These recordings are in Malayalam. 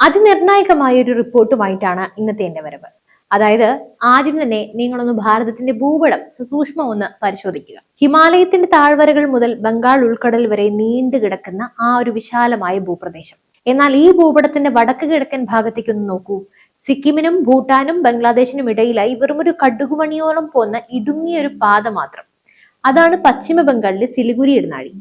അതിനിർണായകമായ ഒരു റിപ്പോർട്ടുമായിട്ടാണ് ഇന്നത്തെ എന്റെ വരവ്. അതായത് ആദ്യം തന്നെ നിങ്ങളൊന്ന് ഭാരതത്തിന്റെ ഭൂപടം സസൂക്ഷ്മം ഒന്ന് പരിശോധിക്കുക. ഹിമാലയത്തിന്റെ താഴ്വരകൾ മുതൽ ബംഗാൾ ഉൾക്കടൽ വരെ നീണ്ടു കിടക്കുന്ന ആ ഒരു വിശാലമായ ഭൂപ്രദേശം. എന്നാൽ ഈ ഭൂപടത്തിന്റെ വടക്ക് കിഴക്കൻ ഭാഗത്തേക്ക് ഒന്ന് നോക്കൂ. സിക്കിമിനും ഭൂട്ടാനും ബംഗ്ലാദേശിനും ഇടയിലായി വെറും ഒരു കടുകുമണിയോളം പോന്ന ഇടുങ്ങിയൊരു പാത മാത്രം. അതാണ് പശ്ചിമ ബംഗാളിലെ സിലിഗുരി ഇടനാഴി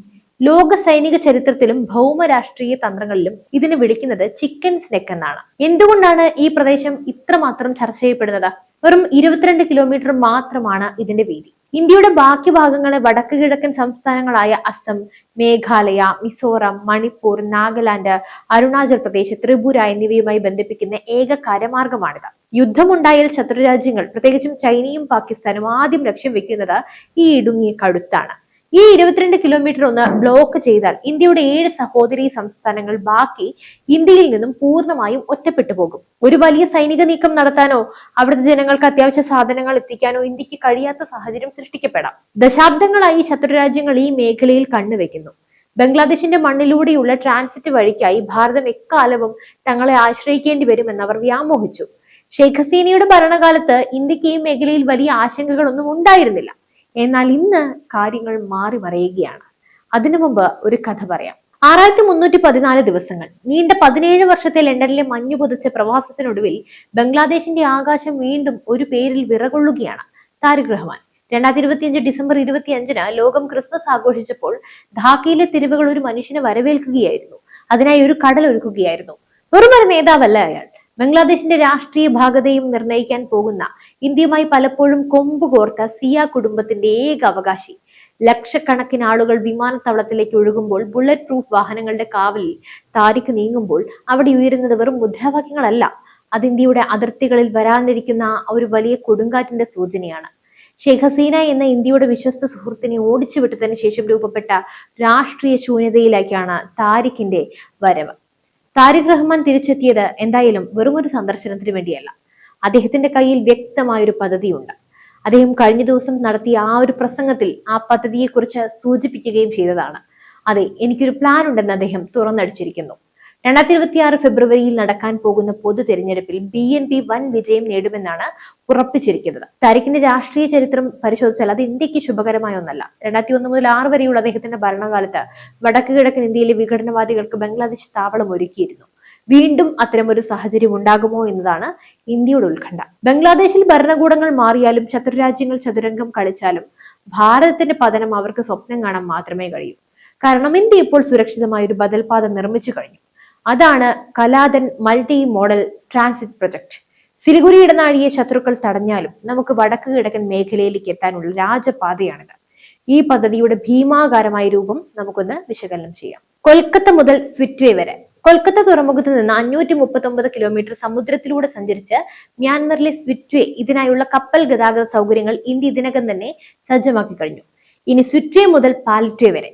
ലോക സൈനിക ചരിത്രത്തിലും ഭൗമ രാഷ്ട്രീയ തന്ത്രങ്ങളിലും ഇതിന് വിളിക്കുന്നത് ചിക്കൻ സ്നെക്ക് എന്നാണ്. എന്തുകൊണ്ടാണ് ഈ പ്രദേശം ഇത്രമാത്രം ചർച്ച ചെയ്യപ്പെടുന്നത്? വെറും ഇരുപത്തിരണ്ട് കിലോമീറ്റർ മാത്രമാണ് ഇതിന്റെ വീതി. ഇന്ത്യയുടെ ബാക്കി ഭാഗങ്ങളെ വടക്ക് കിഴക്കൻ സംസ്ഥാനങ്ങളായ അസം മേഘാലയ മിസോറം മണിപ്പൂർ നാഗാലാൻഡ് അരുണാചൽ പ്രദേശ് ത്രിപുര എന്നിവയുമായി ബന്ധിപ്പിക്കുന്ന ഏക കരമാർഗമാണിത്. യുദ്ധമുണ്ടായാൽ ശത്രുരാജ്യങ്ങൾ പ്രത്യേകിച്ചും ചൈനയും പാകിസ്ഥാനും ആദ്യം ലക്ഷ്യം വെക്കുന്നത് ഈ ഇടുങ്ങിയ കടുത്താണ്. ഈ ഇരുപത്തിരണ്ട് കിലോമീറ്റർ ഒന്ന് ബ്ലോക്ക് ചെയ്താൽ ഇന്ത്യയുടെ ഏഴ് സഹോദരി സംസ്ഥാനങ്ങൾ ബാക്കി ഇന്ത്യയിൽ നിന്നും പൂർണമായും ഒറ്റപ്പെട്ടു പോകും. ഒരു വലിയ സൈനിക നീക്കം നടത്താനോ അവിടുത്തെ ജനങ്ങൾക്ക് അത്യാവശ്യ സാധനങ്ങൾ എത്തിക്കാനോ ഇന്ത്യയ്ക്ക് കഴിയാത്ത സാഹചര്യം സൃഷ്ടിക്കപ്പെടാം. ദശാബ്ദങ്ങളായി ശത്രുരാജ്യങ്ങൾ ഈ മേഖലയിൽ കണ്ണുവെക്കുന്നു. ബംഗ്ലാദേശിന്റെ മണ്ണിലൂടെയുള്ള ട്രാൻസിറ്റ് വഴിക്കായി ഭാരതം എക്കാലവും തങ്ങളെ ആശ്രയിക്കേണ്ടി വരുമെന്ന് അവർ വ്യാമോഹിച്ചു. ഷെയ്ഖ് ഹസീനയുടെ ഭരണകാലത്ത് ഇന്ത്യയ്ക്ക് ഈ മേഖലയിൽ വലിയ ആശങ്കകളൊന്നും ഉണ്ടായിരുന്നില്ല. എന്നാൽ ഇന്ന് കാര്യങ്ങൾ മാറി മറയുകയാണ്. അതിനു മുമ്പ് ഒരു കഥ പറയാം. ആറായിരത്തി മുന്നൂറ്റി പതിനാല് ദിവസങ്ങൾ. നീണ്ട പതിനേഴ് വർഷത്തെ ലണ്ടനിലെ മഞ്ഞു പുതച്ച പ്രവാസത്തിനൊടുവിൽ ബംഗ്ലാദേശിന്റെ ആകാശം വീണ്ടും ഒരു പേരിൽ വിറകൊള്ളുകയാണ് താരിഖ് റഹ്മാൻ. രണ്ടായിരത്തി ഇരുപത്തിയഞ്ച് ഡിസംബർ ഇരുപത്തി അഞ്ചിന് ലോകം ക്രിസ്മസ് ആഘോഷിച്ചപ്പോൾ ധാക്കയിലെ തെരുവുകൾ ഒരു മനുഷ്യനെ വരവേൽക്കുകയായിരുന്നു. അതിനായി ഒരു കടൽ ഒരുക്കുകയായിരുന്നു. വെറുമൊരു നേതാവല്ല അയാൾ. ബംഗ്ലാദേശിന്റെ രാഷ്ട്രീയ ഭാഗതയും നിർണയിക്കാൻ പോകുന്ന ഇന്ത്യയുമായി പലപ്പോഴും കൊമ്പ് കോർത്ത സിയ കുടുംബത്തിന്റെ ഏക അവകാശി. ലക്ഷക്കണക്കിന് ആളുകൾ വിമാനത്താവളത്തിലേക്ക് ഒഴുകുമ്പോൾ ബുള്ളറ്റ് പ്രൂഫ് വാഹനങ്ങളുടെ കാവലിൽ താരിഖ് നീങ്ങുമ്പോൾ അവിടെ ഉയരുന്നത് വെറും മുദ്രാവാക്യങ്ങളല്ല. അത് ഇന്ത്യയുടെ അതിർത്തികളിൽ വരാനിരിക്കുന്ന ഒരു വലിയ കൊടുങ്കാറ്റിന്റെ സൂചനയാണ്. ഷെയ്ഖ് ഹസീന എന്ന ഇന്ത്യയുടെ വിശ്വസ്ത സുഹൃത്തിനെ ഓടിച്ചു വിട്ടതിന് ശേഷം രൂപപ്പെട്ട രാഷ്ട്രീയ ശൂന്യതയിലേക്കാണ് താരിഖിന്റെ വരവ്. താരിഖ് റഹ്മാൻ തിരിച്ചെത്തിയത് എന്തായാലും ഒരു സന്ദർശനത്തിന് വേണ്ടിയല്ല. അദ്ദേഹത്തിന്റെ കയ്യിൽ വ്യക്തമായ ഒരു പദ്ധതിയുണ്ട്. അദ്ദേഹം കഴിഞ്ഞ ദിവസം നടത്തിയ ആ ഒരു പ്രസംഗത്തിൽ ആ പദ്ധതിയെക്കുറിച്ച് സൂചിപ്പിക്കുകയും ചെയ്തതാണ്. അതെ എനിക്കൊരു പ്ലാൻ ഉണ്ടെന്ന് അദ്ദേഹം തുറന്നടിച്ചിരിക്കുന്നു. രണ്ടായിരത്തി ഇരുപത്തിയാറ് ഫെബ്രുവരിയിൽ നടക്കാൻ പോകുന്ന പൊതു തെരഞ്ഞെടുപ്പിൽ ബി എൻ പി വൻ വിജയം നേടുമെന്നാണ് ഉറപ്പിച്ചിരിക്കുന്നത്. താരിഖിന്റെ രാഷ്ട്രീയ ചരിത്രം പരിശോധിച്ചാൽ അത് ഇന്ത്യയ്ക്ക് ശുഭകരമായ ഒന്നല്ല. രണ്ടായിരത്തി ഒന്ന് മുതൽ ആറ് വരെയുള്ള അദ്ദേഹത്തിന്റെ ഭരണകാലത്ത് വടക്ക് കിഴക്കൻ ഇന്ത്യയിലെ വിഘടനവാദികൾക്ക് ബംഗ്ലാദേശ് താവളം ഒരുക്കിയിരുന്നു. വീണ്ടും അത്തരമൊരു സാഹചര്യം ഉണ്ടാകുമോ എന്നതാണ് ഇന്ത്യയുടെ ഉത്കണ്ഠ. ബംഗ്ലാദേശിൽ ഭരണകൂടങ്ങൾ മാറിയാലും ശത്രുരാജ്യങ്ങൾ ചതുരംഗം കളിച്ചാലും ഭാരതത്തിന്റെ പതനം അവർക്ക് സ്വപ്നം കാണാൻ മാത്രമേ കഴിയൂ. കാരണം ഇന്ത്യ ഇപ്പോൾ സുരക്ഷിതമായ ഒരു ബദൽപാത നിർമ്മിച്ചു കഴിഞ്ഞു. അതാണ് Kaladan multi modal transit project Siliguri ഇടനാഴിയെ ശത്രുക്കൾ തടഞ്ഞാലും നമുക്ക് വടക്ക് കിഴക്കൻ മേഖലയിലേക്ക് എത്താനുള്ള രാജപാതയാണിത്. ഈ പദ്ധതിയുടെ ഭീമാകാരമായ രൂപം നമുക്കൊന്ന് വിശകലനം ചെയ്യാം. കൊൽക്കത്ത മുതൽ സ്വിറ്റ്വേ വരെ. കൊൽക്കത്ത തുറമുഖത്ത് നിന്ന് അഞ്ഞൂറ്റി മുപ്പത്തി ഒമ്പത് കിലോമീറ്റർ സമുദ്രത്തിലൂടെ സഞ്ചരിച്ച് മ്യാൻമറിലെ സ്വിറ്റ്വേ ഇതിനായുള്ള കപ്പൽ ഗതാഗത സൗകര്യങ്ങൾ ഇന്ത്യ ഇതിനകം തന്നെ സജ്ജമാക്കി കഴിഞ്ഞു. ഇനി സ്വിറ്റ്വേ മുതൽ പാലറ്റ്വേ വരെ.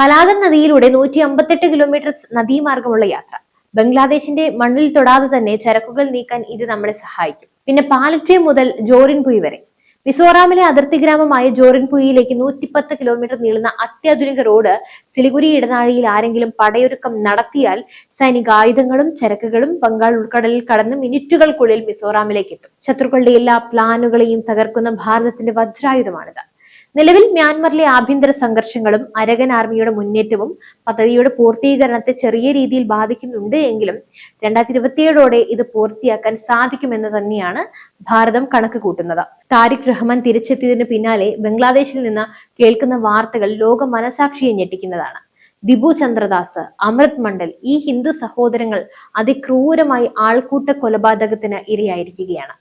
കലാതൻ നദിയിലൂടെ നൂറ്റി അമ്പത്തെട്ട് കിലോമീറ്റർ നദീമാർഗമുള്ള യാത്ര. ബംഗ്ലാദേശിന്റെ മണ്ണിൽ തൊടാതെ തന്നെ ചരക്കുകൾ നീക്കാൻ ഇത് നമ്മളെ സഹായിക്കും. പിന്നെ പാലറ്റി മുതൽ ജോറിൻപുയി വരെ. മിസോറാമിലെ അതിർത്തി ഗ്രാമമായ ജോറിൻപുയിലേക്ക് നൂറ്റിപ്പത്ത് കിലോമീറ്റർ നീളുന്ന അത്യാധുനിക റോഡ് സിലിഗുരി ഇടനാഴിയിൽ ആരെങ്കിലും പടയൊരുക്കം നടത്തിയാൽ സൈനിക ആയുധങ്ങളും ചരക്കുകളും ബംഗാൾ ഉൾക്കടലിൽ കടന്ന് മിനിറ്റുകൾക്കുള്ളിൽ മിസോറാമിലേക്ക് എത്തും. ശത്രുക്കളുടെ എല്ലാ പ്ലാനുകളെയും തകർക്കുന്ന ഭാരതത്തിന്റെ വജ്രായുധമാണിത്. നിലവിൽ മ്യാൻമറിലെ ആഭ്യന്തര സംഘർഷങ്ങളും അരകൻ ആർമിയുടെ മുന്നേറ്റവും പദ്ധതിയുടെ പൂർത്തീകരണത്തെ ചെറിയ രീതിയിൽ ബാധിക്കുന്നുണ്ട് എങ്കിലും രണ്ടായിരത്തി ഇരുപത്തിയേഴോടെ ഇത് പൂർത്തിയാക്കാൻ സാധിക്കുമെന്ന് തന്നെയാണ് ഭാരതം കണക്ക് കൂട്ടുന്നത് താരിഖ് റഹ്മാൻ തിരിച്ചെത്തിയതിന് പിന്നാലെ ബംഗ്ലാദേശിൽ നിന്ന് കേൾക്കുന്ന വാർത്തകൾ ലോക മനസാക്ഷിയെ ഞെട്ടിക്കുന്നതാണ്. ദിബു ചന്ദ്രദാസ് അമൃത് മണ്ഡൽ ഈ ഹിന്ദു സഹോദരങ്ങൾ അതിക്രൂരമായി ആൾക്കൂട്ട കൊലപാതകത്തിന് ഇരയായിരിക്കുകയാണ്.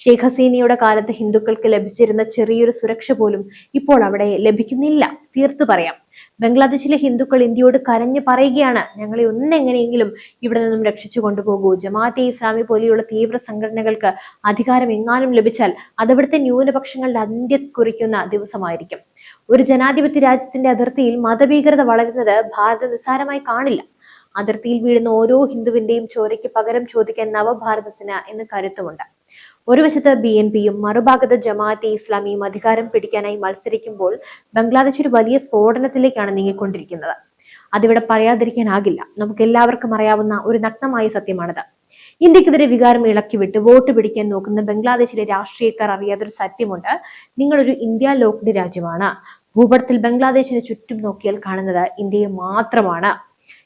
ഷെയ്ഖ് ഹസീനയുടെ കാലത്ത് ഹിന്ദുക്കൾക്ക് ലഭിച്ചിരുന്ന ചെറിയൊരു സുരക്ഷ പോലും ഇപ്പോൾ അവിടെ ലഭിക്കുന്നില്ല. തീർത്തു പറയാം. ബംഗ്ലാദേശിലെ ഹിന്ദുക്കൾ ഇന്ത്യയോട് കരഞ്ഞു പറയുകയാണ് ഞങ്ങളെ ഒന്നെങ്ങനെയെങ്കിലും ഇവിടെ നിന്നും രക്ഷിച്ചു കൊണ്ടുപോകൂ. ജമാഅത്തെ ഇസ്ലാമി പോലെയുള്ള തീവ്ര സംഘടനകൾക്ക് അധികാരം എങ്ങാനും ലഭിച്ചാൽ അതവിടുത്തെ ന്യൂനപക്ഷങ്ങളുടെ അന്ത്യ കുറിക്കുന്ന ദിവസമായിരിക്കും. ഒരു ജനാധിപത്യ രാജ്യത്തിന്റെ അതിർത്തിയിൽ മതഭീകരത വളരുന്നത് ഭാരതം നിസ്സാരമായി കാണില്ല. അതിർത്തിയിൽ വീഴുന്ന ഓരോ ഹിന്ദുവിന്റെയും ചോരയ്ക്ക് പകരം ചോദിക്കാൻ നവഭാരതത്തിന് എന്ന് കരുത്തുമുണ്ട്. ഒരു വശത്ത് ബി എൻ പിയും മറുഭാഗത്ത് ജമാഅത്തെ ഇസ്ലാമിയും അധികാരം പിടിക്കാനായി മത്സരിക്കുമ്പോൾ ബംഗ്ലാദേശ് ഒരു വലിയ സ്ഫോടനത്തിലേക്കാണ് നീങ്ങിക്കൊണ്ടിരിക്കുന്നത്. അതിവിടെ പറയാതിരിക്കാനാകില്ല. നമുക്ക് എല്ലാവർക്കും അറിയാവുന്ന ഒരു നഗ്നമായ സത്യമാണിത്. ഇന്ത്യക്കെതിരെ വികാരം ഇളക്കിവിട്ട് വോട്ട് പിടിക്കാൻ നോക്കുന്ന ബംഗ്ലാദേശിലെ രാഷ്ട്രീയക്കാർ അറിയാത്തൊരു സത്യമുണ്ട്. നിങ്ങളൊരു ഇന്ത്യ ലോക്ക്ഡ് രാജ്യമാണ്. ഭൂപടത്തിൽ ബംഗ്ലാദേശിന് ചുറ്റും നോക്കിയാൽ കാണുന്നത് ഇന്ത്യയെ മാത്രമാണ്.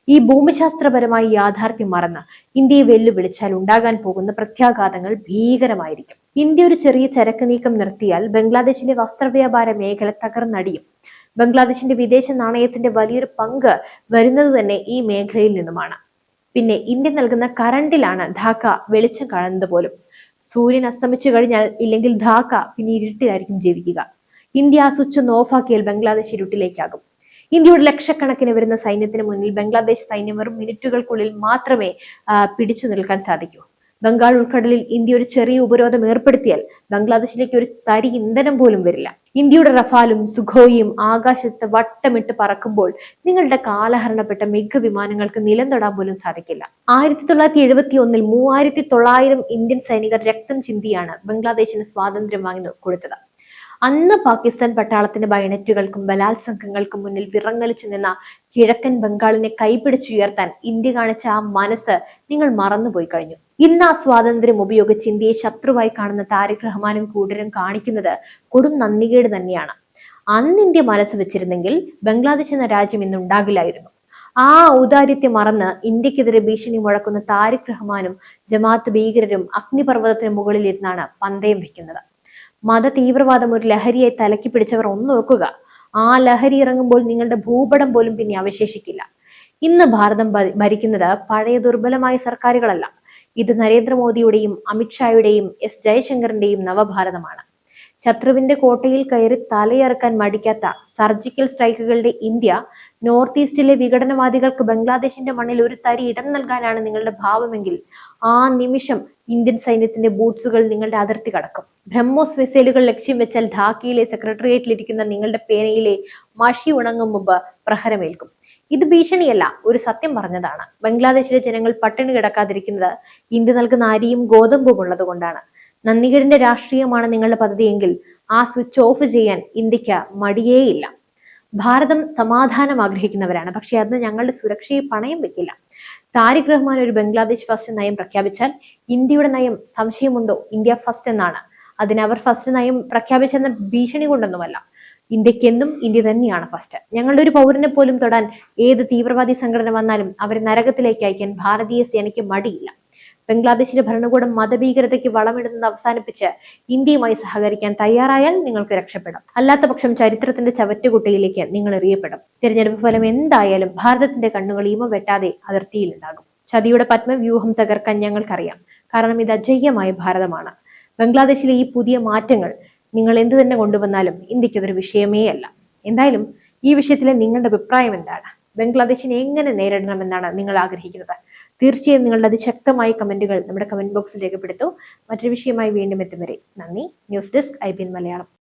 ഈ ഭൂമിശാസ്ത്രപരമായി യാഥാർത്ഥ്യം മറന്ന് ഇന്ത്യയെ വെല്ലുവിളിച്ചാൽ ഉണ്ടാകാൻ പോകുന്ന പ്രത്യാഘാതങ്ങൾ ഭീകരമായിരിക്കും. ഇന്ത്യ ഒരു ചെറിയ ചരക്ക് നീക്കം നിർത്തിയാൽ ബംഗ്ലാദേശിലെ വസ്ത്രവ്യാപാര മേഖല തകർന്നടിയും. ബംഗ്ലാദേശിന്റെ വിദേശ നാണയത്തിന്റെ വലിയൊരു പങ്ക് വരുന്നത് തന്നെ ഈ മേഖലയിൽ നിന്നുമാണ്. പിന്നെ ഇന്ത്യ നൽകുന്ന കറണ്ടിലാണ് ധാക്ക വെളിച്ചം കാണുന്നത് പോലും. സൂര്യൻ അസ്തമിച്ചു കഴിഞ്ഞാൽ ഇല്ലെങ്കിൽ ധാക്ക പിന്നെ ഇരുട്ടിലായിരിക്കും ജീവിക്കുക. ഇന്ത്യ ആ സ്വിച്ച് ഒന്ന് ഓഫാക്കിയാൽ ബംഗ്ലാദേശ് ഇരുട്ടിലേക്കാകും. ഇന്ത്യയുടെ ലക്ഷക്കണക്കിന് വരുന്ന സൈന്യത്തിന് മുന്നിൽ ബംഗ്ലാദേശ് സൈന്യം വെറും മിനിറ്റുകൾക്കുള്ളിൽ മാത്രമേ പിടിച്ചു നിൽക്കാൻ സാധിക്കൂ. ബംഗാൾ ഉൾക്കടലിൽ ഇന്ത്യ ഒരു ചെറിയ ഉപരോധം ഏർപ്പെടുത്തിയാൽ ബംഗ്ലാദേശിലേക്ക് ഒരു തരി ഇന്ധനം പോലും വരില്ല. ഇന്ത്യയുടെ റഫാലും സുഖോയും ആകാശത്ത് വട്ടമിട്ട് പറക്കുമ്പോൾ നിങ്ങളുടെ കാലഹരണപ്പെട്ട മിക്ക വിമാനങ്ങൾക്ക് നിലം തൊടാൻ പോലും സാധിക്കില്ല. ആയിരത്തി തൊള്ളായിരത്തി എഴുപത്തി ഒന്നിൽ മൂവായിരത്തി തൊള്ളായിരം ഇന്ത്യൻ സൈനികർ രക്തം ചിന്തിയാണ് ബംഗ്ലാദേശിന് സ്വാതന്ത്ര്യം വാങ്ങി കൊടുത്തത്. അന്ന് പാകിസ്ഥാൻ പട്ടാളത്തിന്റെ ബയണറ്റുകൾക്കും ബലാത്സംഗങ്ങൾക്കും മുന്നിൽ വിറങ്ങലിച്ചു നിന്ന കിഴക്കൻ ബംഗാളിനെ കൈപിടിച്ചുയർത്താൻ ഇന്ത്യ കാണിച്ച ആ മനസ്സ് നിങ്ങൾ മറന്നുപോയി കഴിഞ്ഞു. ഇന്ന് ആ സ്വാതന്ത്ര്യം ഉപയോഗിച്ച് ഇന്ത്യയെ ശത്രുവായി കാണുന്ന താരിഖ് റഹ്മാനും കൂട്ടരും കാണിക്കുന്നത് കൊടും നന്ദികേട് തന്നെയാണ്. അന്ന് ഇന്ത്യ മനസ്സ് വെച്ചിരുന്നെങ്കിൽ ബംഗ്ലാദേശ് എന്ന രാജ്യം ഇന്ന് ഉണ്ടാകില്ലായിരുന്നു. ആ ഔദാര്യത്തെ മറന്ന് ഇന്ത്യക്കെതിരെ ഭീഷണി മുഴക്കുന്ന താരിഖ് റഹ്മാനും ജമാഅത്ത് ഭീകരരും അഗ്നിപർവതത്തിന് മുകളിലിരുന്നാണ് പന്തയം വെക്കുന്നത്. മത തീവ്രവാദം ഒരു ലഹരിയായി തലക്കി പിടിച്ചവർ ഒന്ന് നോക്കുക. ആ ലഹരി ഇറങ്ങുമ്പോൾ നിങ്ങളുടെ ഭൂപടം പോലും പിന്നെ അവശേഷിക്കില്ല. ഇന്ന് ഭാരതം ഭരിക്കുന്നത് പഴയ ദുർബലമായ സർക്കാരുകളല്ല. ഇത് നരേന്ദ്രമോദിയുടെയും അമിത്ഷായുടെയും എസ് ജയശങ്കറിന്റെയും നവഭാരതമാണ്. ശത്രുവിന്റെ കോട്ടയിൽ കയറി തലയിറക്കാൻ മടിക്കാത്ത സർജിക്കൽ സ്ട്രൈക്കുകളുടെ ഇന്ത്യ നോർത്ത് ഈസ്റ്റിലെ വിഘടനവാദികൾക്ക് ബംഗ്ലാദേശിന്റെ മണ്ണിൽ ഒരു തരി ഇടം നൽകാനാണ് നിങ്ങളുടെ ഭാവമെങ്കിൽ ആ നിമിഷം ഇന്ത്യൻ സൈന്യത്തിന്റെ ബൂട്ട്സുകൾ നിങ്ങളുടെ അതിർത്തി കടക്കും. ബ്രഹ്മോസ് മിസൈലുകൾ ലക്ഷ്യം വെച്ചാൽ ധാക്കയിലെ സെക്രട്ടേറിയറ്റിലിരിക്കുന്ന നിങ്ങളുടെ പേനയിലെ മഷി ഉണങ്ങും മുമ്പ് പ്രഹരമേൽക്കും. ഇത് ഭീഷണിയല്ല ഒരു സത്യം പറഞ്ഞതാണ്. ബംഗ്ലാദേശിലെ ജനങ്ങൾ പട്ടിണി കിടക്കാതിരിക്കുന്നത് ഇന്ത്യ നൽകുന്ന അരിയും ഗോതമ്പും ഉള്ളത് കൊണ്ടാണ് നന്ദികേടിന്റെ രാഷ്ട്രീയമാണ് നിങ്ങളുടെ പദ്ധതിയെങ്കിൽ ആ സ്വിച്ച് ഓഫ് ചെയ്യാൻ ഇന്ത്യയ്ക്ക് മടിയേയില്ല. ഭാരതം സമാധാനം ആഗ്രഹിക്കുന്നവരാണ്. പക്ഷെ അത് ഞങ്ങളുടെ സുരക്ഷയെ പണയം വെക്കില്ല. താരിഖ് റഹ്മാൻ ഒരു ബംഗ്ലാദേശ് ഫസ്റ്റ് നയം പ്രഖ്യാപിച്ചാൽ ഇന്ത്യയുടെ നയം സംശയമുണ്ടോ? ഇന്ത്യ ഫസ്റ്റ് എന്നാണ്. അതിന് അവർ ഫസ്റ്റ് നയം പ്രഖ്യാപിച്ചെന്ന ഭീഷണി കൊണ്ടൊന്നുമല്ല. ഇന്ത്യക്കെന്നും ഇന്ത്യ തന്നെയാണ് ഫസ്റ്റ് ഞങ്ങളുടെ ഒരു പൗരനെ പോലും തൊടാൻ ഏത് തീവ്രവാദി സംഘടന വന്നാലും അവരെ നരകത്തിലേക്ക് അയക്കാൻ ഭാരതീയ സേനയ്ക്ക് മടിയില്ല. ബംഗ്ലാദേശിലെ ഭരണകൂടം മതഭീകരതയ്ക്ക് വളമിടുന്നത് അവസാനിപ്പിച്ച് ഇന്ത്യയുമായി സഹകരിക്കാൻ തയ്യാറായാൽ നിങ്ങൾക്ക് രക്ഷപ്പെടും. അല്ലാത്ത പക്ഷം ചരിത്രത്തിന്റെ ചവറ്റുകുട്ടയിലേക്ക് നിങ്ങൾ എറിയപ്പെടും. തിരഞ്ഞെടുപ്പ് ഫലം എന്തായാലും ഭാരതത്തിന്റെ കണ്ണുകൾ ഈമ വെട്ടാതെ അതിർത്തിയിലുണ്ടാകും. ചതിയുടെ പത്മവ്യൂഹം തകർക്കാൻ ഞങ്ങൾക്കറിയാം. കാരണം ഇത് അജയ്യമായ ഭാരതമാണ്. ബംഗ്ലാദേശിലെ ഈ പുതിയ മാറ്റങ്ങൾ നിങ്ങൾ എന്തു തന്നെ കൊണ്ടുവന്നാലും ഇന്ത്യയ്ക്ക് അതൊരു വിഷയമേ അല്ല. എന്തായാലും ഈ വിഷയത്തിലെ നിങ്ങളുടെ അഭിപ്രായം എന്താണ്? ബംഗ്ലാദേശിനെ എങ്ങനെ നേരിടണമെന്നാണ് നിങ്ങൾ ആഗ്രഹിക്കുന്നത്? തീർച്ചയായും നിങ്ങളുടെ അതിശക്തമായ കമന്റുകൾ നമ്മുടെ കമന്റ് ബോക്സിൽ രേഖപ്പെടുത്തൂ. മറ്റൊരു വിഷയമായി വീണ്ടും എത്തും വരെ. നന്ദി. News desk I Malayalam.